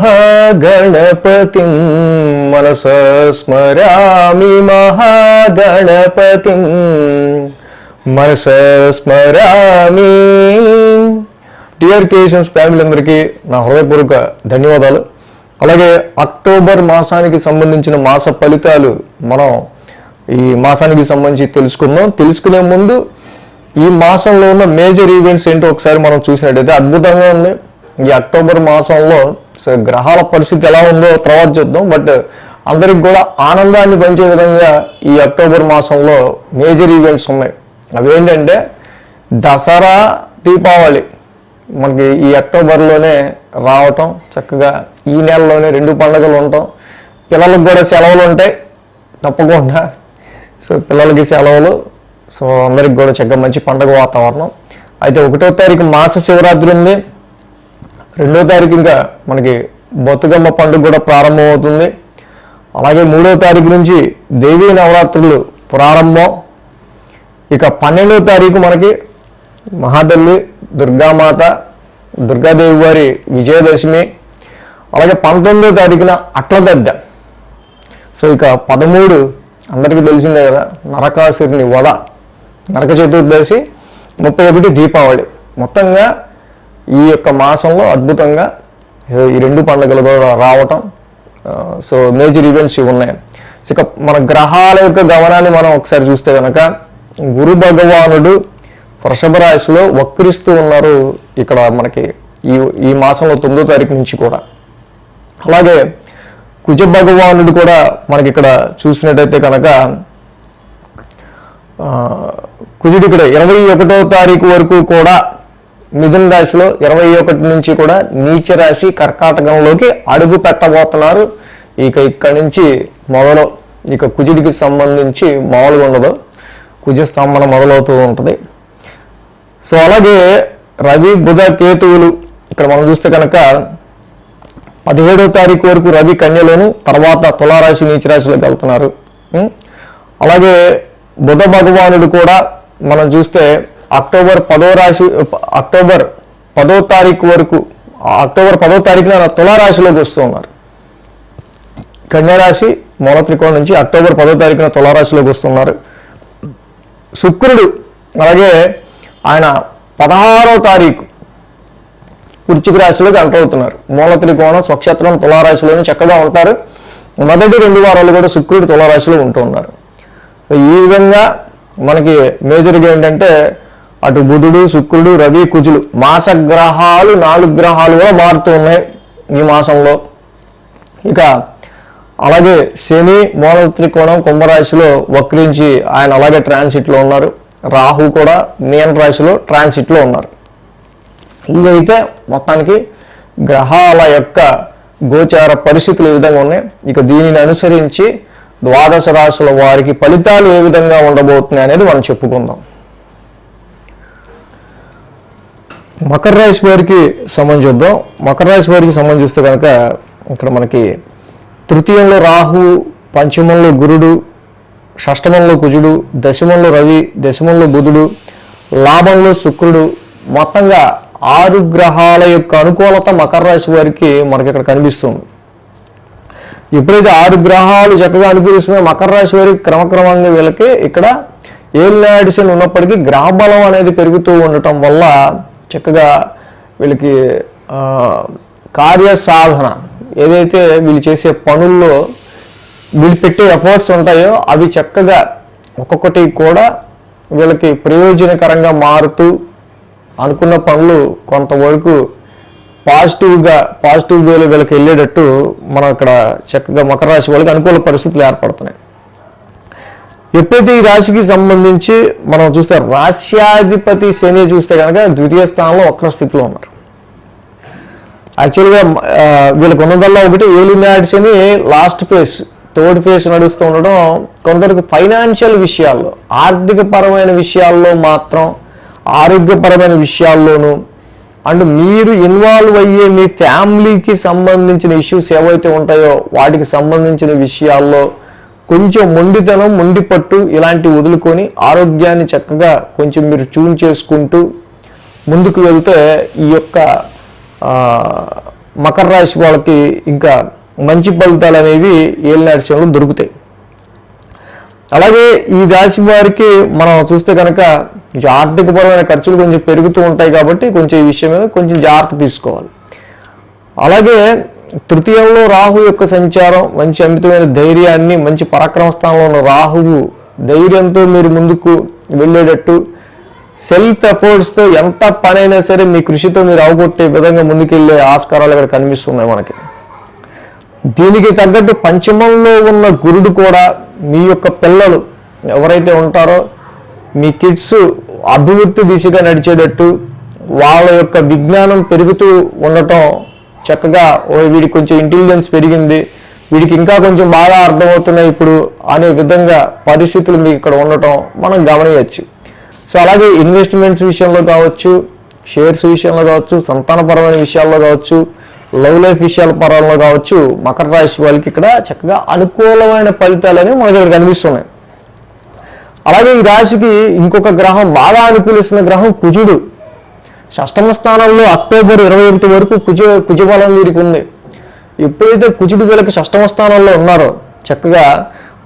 మహాగణపతి మనస స్మరామి మహాగణపతి మనస స్మరామి. డియర్ క్రియేషన్స్ ఫ్యామిలీ అందరికీ నా హృదయపూర్వక ధన్యవాదాలు. అలాగే అక్టోబర్ మాసానికి సంబంధించిన మాస ఫలితాలు మనం ఈ మాసానికి సంబంధించి తెలుసుకుందాం. తెలుసుకునే ముందు ఈ మాసంలో ఉన్న మేజర్ ఈవెంట్స్ ఏంటో ఒకసారి మనం చూసినట్టయితే అద్భుతంగా ఉంది. ఈ అక్టోబర్ మాసంలో సో గ్రహాల పరిస్థితి ఎలా ఉందో తర్వాత చూద్దాం. బట్ అందరికి కూడా ఆనందాన్ని పంచే విధంగా ఈ అక్టోబర్ మాసంలో మేజర్ ఈవెంట్స్ ఉన్నాయి. అవేంటంటే దసరా దీపావళి మనకి ఈ అక్టోబర్లోనే రావటం చక్కగా ఈ నెలలోనే రెండు పండుగలు ఉండటం. పిల్లలకు కూడా సెలవులు ఉంటాయి తప్పకుండా. సో పిల్లలకి సెలవులు సో అందరికి కూడా చక్కగా మంచి పండుగ వాతావరణం. అయితే ఒకటో తారీఖు మాస శివరాత్రి ఉంది. రెండో తారీఖు ఇంకా మనకి బతుకమ్మ పండుగ కూడా ప్రారంభమవుతుంది. అలాగే మూడో తారీఖు నుంచి దేవీ నవరాత్రులు ప్రారంభం. ఇక పన్నెండో తారీఖు మనకి మహాతల్లి దుర్గామాత దుర్గాదేవి వారి విజయదశమి అలాగే పంతొమ్మిదో తారీఖున అట్లదద్ద సో ఇక పదమూడు అందరికీ తెలిసిందే కదా నరకాసురుని వద నరక చతుర్దశి ముప్పై ఒకటి దీపావళి. మొత్తంగా ఈ యొక్క మాసంలో అద్భుతంగా ఈ రెండు పండుగలు కూడా రావటం సో మేజర్ ఈవెంట్స్ ఇవి ఉన్నాయి. సో ఇక మన గ్రహాల యొక్క గమనాన్ని మనం ఒకసారి చూస్తే కనుక గురు భగవానుడు వృషభ రాశిలో వక్రిస్తూ ఉన్నారు ఇక్కడ మనకి ఈ ఈ మాసంలో తొమ్మిదో తారీఖు నుంచి కూడా. అలాగే కుజ భగవానుడు కూడా మనకి ఇక్కడ చూసినట్టయితే కనుక కుజుడు ఇక్కడ ఇరవై ఒకటో తారీఖు వరకు కూడా మిథున రాశిలో ఇరవై ఒకటి నుంచి కూడా నీచ రాశి కర్కాటకంలోకి అడుగు పెట్టబోతున్నారు. ఇక ఇక్కడి నుంచి మొదలు ఇక కుజుడికి సంబంధించి మామూలుగా ఉండదు. కుజస్తంభన మొదలవుతూ ఉంటుంది. సో అలాగే రవి బుధ కేతువులు ఇక్కడ మనం చూస్తే కనుక పదిహేడో తారీఖు వరకు రవి కన్యలోను తర్వాత తులారాశి నీచరాశిలోకి వెళ్తున్నారు. అలాగే బుధ భగవానుడు కూడా మనం చూస్తే అక్టోబర్ పదో రాశి అక్టోబర్ పదో తారీఖు వరకు అక్టోబర్ పదో తారీఖున తులారాశిలోకి వస్తూ ఉన్నారు. కన్యారాశి మూల త్రికోణం నుంచి అక్టోబర్ పదో తారీఖున తులారాశిలోకి వస్తున్నారు. శుక్రుడు అలాగే ఆయన పదహారో తారీఖు వృచ్చిక రాశిలోకి ఎంటర్ అవుతున్నారు. మూల త్రికోణం స్వక్షేత్రం తులారాశిలోనే చక్కగా ఉంటారు. మొదటి రెండు వారాలు కూడా శుక్రుడు తులారాశిలో ఉంటూ ఉన్నారు. సో ఈ విధంగా మనకి మేజర్గా ఏంటంటే అటు బుధుడు శుక్రుడు రవి కుజులు మాస గ్రహాలు నాలుగు గ్రహాలు కూడా మారుతూ ఉన్నాయి ఈ మాసంలో. ఇక అలాగే శని మూల త్రికోణం కుంభరాశిలో వక్రించి ఆయన అలాగే ట్రాన్సిట్లో ఉన్నారు. రాహు కూడా మీన రాశిలో ట్రాన్సిట్లో ఉన్నారు. ఇదైతే మొత్తానికి గ్రహాల యొక్క గోచార పరిస్థితులు ఏ విధంగా ఉన్నాయి? ఇక దీనిని అనుసరించి ద్వాదశ రాశుల వారికి ఫలితాలు ఏ విధంగా ఉండబోతున్నాయి అనేది మనం చెప్పుకుందాం. మకర రాశి వారికి సంబంధం చూద్దాం. మకర రాశి వారికి సంబంధం చూస్తే కనుక ఇక్కడ మనకి తృతీయంలో రాహు పంచమంలో గురుడు షష్టమంలో కుజుడు దశమంలో రవి దశమంలో బుధుడు లాభంలో శుక్రుడు. మొత్తంగా ఆరు గ్రహాల యొక్క అనుకూలత మకర రాశి వారికి మనకి ఇక్కడ కనిపిస్తుంది. ఎప్పుడైతే ఆరు గ్రహాలు చక్కగా అనుకూలిస్తున్నాయో. మకర రాశి వారికి క్రమక్రమంగా వీళ్ళకి ఇక్కడ ఏళ్ళ ఉన్నప్పటికీ గ్రహ బలం అనేది పెరుగుతూ ఉండటం వల్ల చక్కగా వీళ్ళకి కార్య సాధన ఏదైతే వీళ్ళు చేసే పనుల్లో వీళ్ళు పెట్టే ఎఫర్ట్స్ ఉంటాయో అవి చక్కగా ఒక్కొక్కటి కూడా వీళ్ళకి ప్రయోజనకరంగా మారుతూ అనుకున్న పనులు కొంతవరకు పాజిటివ్గా పాజిటివ్ వేలో వీళ్ళకి వెళ్ళేటట్టు మనం ఇక్కడ చక్కగా మకర రాశి వాళ్ళకి అనుకూల పరిస్థితులు ఏర్పడుతున్నాయి. ఎప్పుడైతే ఈ రాశికి సంబంధించి మనం చూస్తే రాశ్యాధిపతి శని చూస్తే కనుక ద్వితీయ స్థానంలో వక్ర స్థితిలో ఉన్నారు. యాక్చువల్గా వీళ్ళకు వీళ్ళకి ఉన్నదల్లా ఒకటి ఏలినాడు శని లాస్ట్ ఫేస్ థర్డ్ ఫేస్ నడుస్తూ ఉండడం కొందరికి ఫైనాన్షియల్ విషయాల్లో ఆర్థికపరమైన విషయాల్లో మాత్రం ఆరోగ్యపరమైన విషయాల్లోనూ అండ్ మీరు ఇన్వాల్వ్ అయ్యే మీ ఫ్యామిలీకి సంబంధించిన ఇష్యూస్ ఏవైతే ఉంటాయో వాటికి సంబంధించిన విషయాల్లో కొంచెం మొండితనం మొండి పట్టు ఇలాంటివి వదులుకొని ఆరోగ్యాన్ని చక్కగా కొంచెం మీరు ట్యూన్ చేసుకుంటూ ముందుకు వెళ్తే ఈ యొక్క మకర రాశి వాళ్ళకి ఇంకా మంచి ఫలితాలు అనేవి ఏలినాటి సమయంలో దొరుకుతాయి. అలాగే ఈ రాశి వారికి మనం చూస్తే కనుక ఆర్థికపరమైన ఖర్చులు కొంచెం పెరుగుతూ ఉంటాయి కాబట్టి కొంచెం ఈ విషయం మీద కొంచెం జాగ్రత్త తీసుకోవాలి. అలాగే తృతీయంలో రాహు యొక్క సంచారం మంచి అమితమైన ధైర్యాన్ని మంచి పరాక్రమ స్థానంలో ఉన్న రాహువు ధైర్యంతో మీరు ముందుకు వెళ్ళేటట్టు సెల్ఫ్ ఎఫర్ట్స్తో ఎంత పనైనా సరే మీ కృషితో మీరు అవగొట్టే విధంగా ముందుకెళ్ళే ఆస్కారాలు ఇక్కడ కనిపిస్తున్నాయి మనకి. దీనికి తగ్గట్టు పంచమంలో ఉన్న గురుడు కూడా మీ యొక్క పిల్లలు ఎవరైతే ఉంటారో మీ కిడ్స్ అభివృద్ధి దిశగా నడిచేటట్టు వాళ్ళ యొక్క విజ్ఞానం పెరుగుతూ ఉండటం చక్కగా ఓ వీడికి కొంచెం ఇంటెలిజెన్స్ పెరిగింది వీడికి ఇంకా కొంచెం బాగా అర్థమవుతున్నాయి ఇప్పుడు అనే విధంగా పరిస్థితులు మీకు ఇక్కడ ఉండటం మనం గమనించవచ్చు సో అలాగే ఇన్వెస్ట్మెంట్స్ విషయంలో కావచ్చు షేర్స్ విషయంలో కావచ్చు సంతానపరమైన విషయాల్లో కావచ్చు లవ్ లైఫ్ విషయాల పరంలో కావచ్చు మకర రాశి వాళ్ళకి ఇక్కడ చక్కగా అనుకూలమైన ఫలితాలు అనేవి మనకి ఇక్కడ కనిపిస్తున్నాయి. అలాగే ఈ రాశికి ఇంకొక గ్రహం బాగా అనుకూలిస్తున్న గ్రహం కుజుడు. షష్టమ స్థానంలో అక్టోబర్ ఇరవై ఒకటి వరకు కుజ కుజబలం వీరికి ఉంది. ఎప్పుడైతే కుజుడు వీళ్ళకి షష్టమ స్థానంలో ఉన్నారో చక్కగా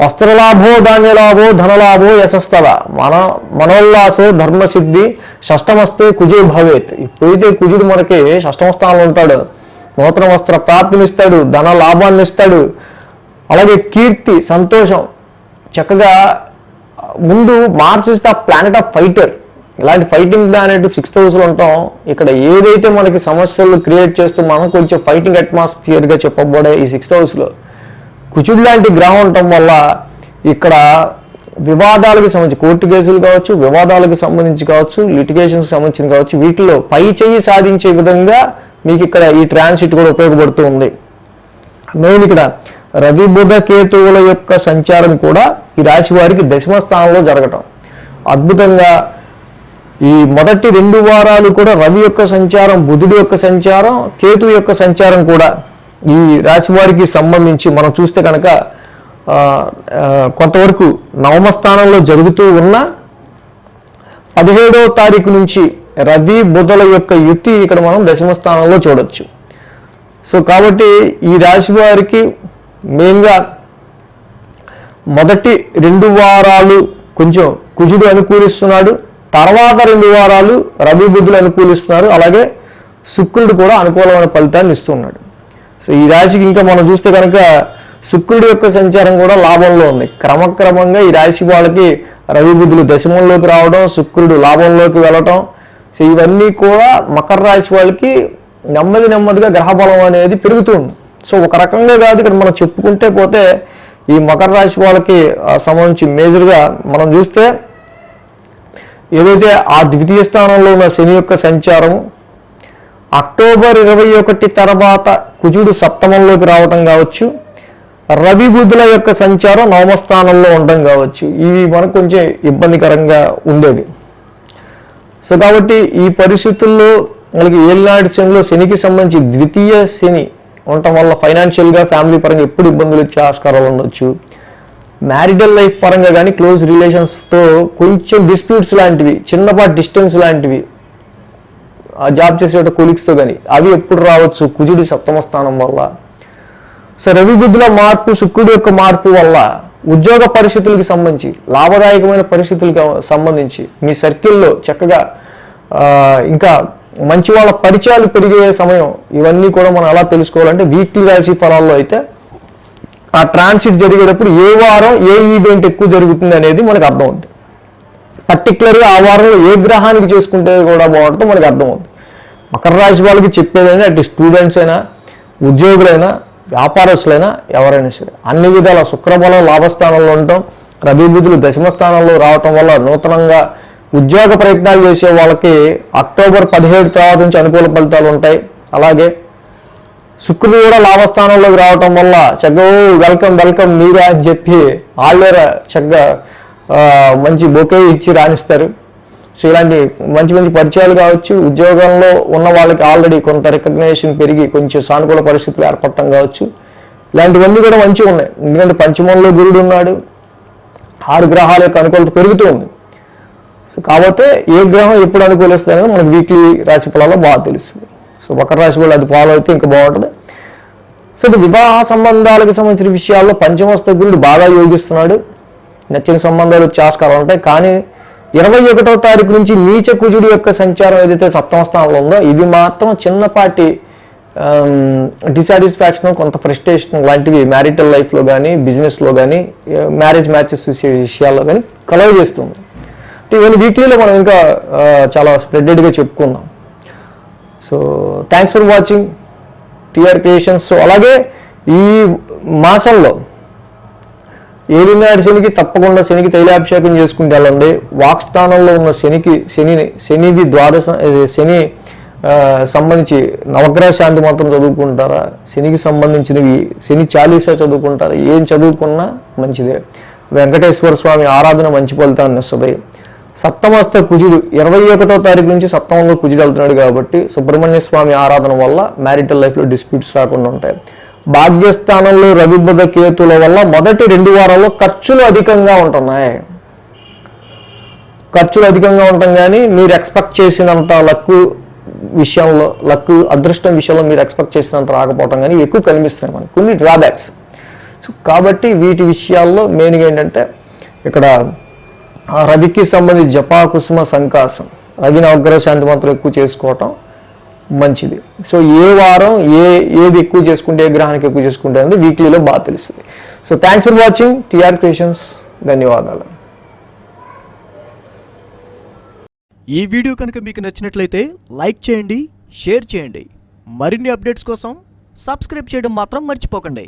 వస్త్రలాభో ధాన్యలాభో ధనలాభో యశస్తవ మన మనోల్లాసో ధర్మసిద్ధి షష్టమస్తే కుజే భవేత్. ఎప్పుడైతే కుజుడు మనకి షష్టమ స్థానంలో ఉంటాడు నూతన వస్త్ర ప్రాప్తినిస్తాడు ధన లాభాన్ని ఇస్తాడు అలాగే కీర్తి సంతోషం చక్కగా ముందు Mars is the planet of fighter. ఇలాంటి ఫైటింగ్ ప్లానెట్ సిక్స్త్ హౌస్లో ఉంటాం. ఇక్కడ ఏదైతే మనకి సమస్యలు క్రియేట్ చేస్తూ మనం కొంచెం ఫైటింగ్ అట్మాస్ఫియర్గా చెప్పబడే ఈ సిక్స్త్ హౌస్లో కుచుడు లాంటి గ్రహం ఉండటం వల్ల ఇక్కడ వివాదాలకు సంబంధించి కోర్టు కేసులు కావచ్చు వివాదాలకు సంబంధించి కావచ్చు లిటిగేషన్కి సంబంధించి కావచ్చు వీటిలో పై చేయి సాధించే విధంగా మీకు ఇక్కడ ఈ ట్రాన్సిట్ కూడా ఉపయోగపడుతూ ఉంది. మెయిన్ ఇక్కడ రవి బుధ కేతువుల యొక్క సంచారం కూడా ఈ రాశి వారికి దశమ స్థానంలో జరగటం. అద్భుతంగా ఈ మొదటి రెండు వారాలు కూడా రవి యొక్క సంచారం బుధుడి యొక్క సంచారం కేతు యొక్క సంచారం కూడా ఈ రాశి వారికి సంబంధించి మనం చూస్తే కనుక కొంతవరకు నవమ స్థానంలో జరుగుతూ ఉన్న పదిహేడవ తారీఖు నుంచి రవి బుధల యొక్క యుతి ఇక్కడ మనం దశమ స్థానంలో చూడొచ్చు. సో కాబట్టి ఈ రాశి వారికి మెయిన్గా మొదటి రెండు వారాలు కొంచెం కుజుడు అనుకూలిస్తున్నాడు. తర్వాత రెండు వారాలు రవి బుద్ధులు అనుకూలిస్తున్నారు. అలాగే శుక్రుడు కూడా అనుకూలమైన ఫలితాన్ని ఇస్తున్నాడు. సో ఈ రాశికి ఇంకా మనం చూస్తే కనుక శుక్రుడి యొక్క సంచారం కూడా లాభంలో ఉంది. క్రమక్రమంగా ఈ రాశి వాళ్ళకి రవి బుద్ధులు దశమంలోకి రావడం శుక్రుడు లాభంలోకి వెళ్ళటం. సో ఇవన్నీ కూడా మకర రాశి వాళ్ళకి నెమ్మది నెమ్మదిగా గ్రహబలం అనేది పెరుగుతుంది సో ఒక రకంగా కాదు ఇక్కడ మనం చెప్పుకుంటే పోతే ఈ మకర రాశి వాళ్ళకి సంబంధించి మేజర్గా మనం చూస్తే ఏదైతే ఆ ద్వితీయ స్థానంలో ఉన్న శని యొక్క సంచారం అక్టోబర్ ఇరవై ఒకటి తర్వాత కుజుడు సప్తమంలోకి రావటం కావచ్చు రవి బుద్ధుల యొక్క సంచారం నవమ స్థానంలో ఉండడం కావచ్చు. ఇవి మనకు కొంచెం ఇబ్బందికరంగా ఉండేవి. సో కాబట్టి ఈ పరిస్థితుల్లో మనకి ఏళ్ళనాటి శనిలో శనికి సంబంధించి ద్వితీయ శని ఉండటం వల్ల ఫైనాన్షియల్గా ఫ్యామిలీ పరంగా ఎప్పుడు ఇబ్బందులు వచ్చే ఆస్కారాలు ఉండొచ్చు. మ్యారిటల్ లైఫ్ పరంగా కానీ క్లోజ్ రిలేషన్స్తో కొంచెం డిస్ప్యూట్స్ లాంటివి చిన్నపాటి డిస్టెన్స్ లాంటివి ఆ జాబ్ చేసే కొలీగ్స్తో కానీ అవి ఎప్పుడు రావచ్చు? కుజుడి సప్తమ స్థానం వల్ల. సో రవి బుద్ధుల మార్పు శుక్రుడి యొక్క మార్పు వల్ల ఉద్యోగ పరిస్థితులకి సంబంధించి లాభదాయకమైన పరిస్థితులకి సంబంధించి మీ సర్కిల్లో చక్కగా ఇంకా మంచి వాళ్ళ పరిచయాలు పెరిగే సమయం ఇవన్నీ కూడా మనం ఎలా తెలుసుకోవాలంటే వీక్లీ రాశి ఫలాల్లో అయితే ఆ ట్రాన్సిట్ జరిగేటప్పుడు ఏ వారం ఏ ఈవెంట్ ఎక్కువ జరుగుతుంది అనేది మనకు అర్థమవుతుంది పర్టికులర్గా ఆ వారంలో ఏ గ్రహానికి చేసుకుంటే కూడా బాగుంటుందో మనకు అర్థమవుతుంది మకర రాశి వాళ్ళకి చెప్పేదైనా అటు స్టూడెంట్స్ అయినా ఉద్యోగులైనా వ్యాపారస్తులైనా ఎవరైనా సరే అన్ని విధాల శుక్రబలం లాభస్థానంలో ఉండటం రవి బుధులు దశమ స్థానంలో రావటం వల్ల నూతనంగా ఉద్యోగ ప్రయత్నాలు చేసే వాళ్ళకి అక్టోబర్ పదిహేడు తర్వాత నుంచి అనుకూల ఫలితాలు ఉంటాయి. అలాగే శుక్రుడు కూడా లాభస్థానంలోకి రావటం వల్ల చక్కగా వెల్కమ్ వెల్కమ్ మీరా అని చెప్పి వాళ్ళే చక్కగా మంచి బొకే ఇచ్చి రాణిస్తారు. సో ఇలాంటి మంచి మంచి పరిచయాలు కావచ్చు. ఉద్యోగంలో ఉన్న వాళ్ళకి ఆల్రెడీ కొంత రికగ్నేషన్ పెరిగి కొంచెం సానుకూల పరిస్థితులు ఏర్పడటం కావచ్చు. ఇలాంటివన్నీ కూడా మంచిగా ఉన్నాయి. ఎందుకంటే పంచమంలో గురుడు ఉన్నాడు. ఆరు గ్రహాల యొక్క అనుకూలత పెరుగుతూ ఉంది. సో కాకపోతే ఏ గ్రహం ఎప్పుడు అనుకూలిస్తుంది అనేది మనకు వీక్లీ రాశి ఫలాల్లో బాగా తెలుస్తుంది. సో మకర రాశి వాళ్ళు అది ఫాలో అయితే ఇంకా బాగుంటుంది. సో ఇది వివాహ సంబంధాలకు సంబంధించిన విషయాల్లో పంచమస్త గురుడు బాగా యోగిస్తున్నాడు. నచ్చిన సంబంధాలు వచ్చే ఆస్కారం ఉంటాయి కానీ ఇరవై ఒకటో తారీఖు నుంచి నీచ కుజుడి యొక్క సంచారం ఏదైతే సప్తమ స్థానంలో ఉందో ఇది మాత్రం చిన్నపాటి డిసాటిస్ఫాక్షన్ కొంత ఫ్రస్ట్రేషన్ లాంటివి మ్యారిటల్ లైఫ్లో కానీ బిజినెస్లో కానీ మ్యారేజ్ మ్యాచెస్ చూసే విషయాల్లో కానీ కలవ చేస్తుంది అంటే ఇవన్నీ వీక్లీలో మనం ఇంకా చాలా స్ప్రెడెడ్గా చెప్పుకుందాం. So thanks for watching TR creations so అలాగే ఈ మాసంలో ఏలినాడు శనికి తప్పకుండా శనికి తైలాభిషేకం చేసుకుంటే వెళ్ళండి. వాక్స్థానంలో ఉన్న శనికి శనిని శనివి ద్వాదశ శని సంబంధించి నవగ్రహ శాంతి మంత్రం చదువుకుంటారా? శనికి సంబంధించినవి శని చాలీసా చదువుకుంటారా? ఏం చదువుకున్నా మంచిదే. వెంకటేశ్వర స్వామి ఆరాధన మంచి ఫలితాన్ని ఇస్తుంది. సప్తమస్త కుజుడు ఇరవై ఒకటో తారీఖు నుంచి సప్తమంలో కుజుడు వెళ్తున్నాడు కాబట్టి సుబ్రహ్మణ్య స్వామి ఆరాధన వల్ల మ్యారిటల్ లైఫ్లో డిస్ప్యూట్స్ రాకుండా ఉంటాయి. భాగ్యస్థానంలో రవిబుధ కేతుల వల్ల మొదటి రెండు వారాల్లో ఖర్చులు అధికంగా ఉంటున్నాయి. ఖర్చులు అధికంగా ఉండటం కానీ మీరు ఎక్స్పెక్ట్ చేసినంత లక్కు విషయంలో లక్కు అదృష్టం విషయంలో మీరు ఎక్స్పెక్ట్ చేసినంత రాకపోవటం కానీ ఎక్కువ కనిపిస్తున్నాయి మనకు. కొన్ని డ్రాబ్యాక్స్ సో కాబట్టి వీటి విషయాల్లో మెయిన్గా ఏంటంటే ఇక్కడ రవికి సంబంధించి జపా కుసుమ సంకాసం. రవి నవగ్రహ శాంతి మంత్రం ఎక్కువ చేసుకోవటం మంచిది. సో ఏ వారం ఏ ఏది ఎక్కువ చేసుకుంటే ఏ గ్రహానికి ఎక్కువ చేసుకుంటే అనేది వీక్లీలో బాగా తెలుస్తుంది. So thanks for watching TR creations ధన్యవాదాలు. ఈ వీడియో కనుక మీకు నచ్చినట్లయితే లైక్ చేయండి షేర్ చేయండి. మరిన్ని అప్డేట్స్ కోసం సబ్స్క్రైబ్ చేయడం మాత్రం మర్చిపోకండి.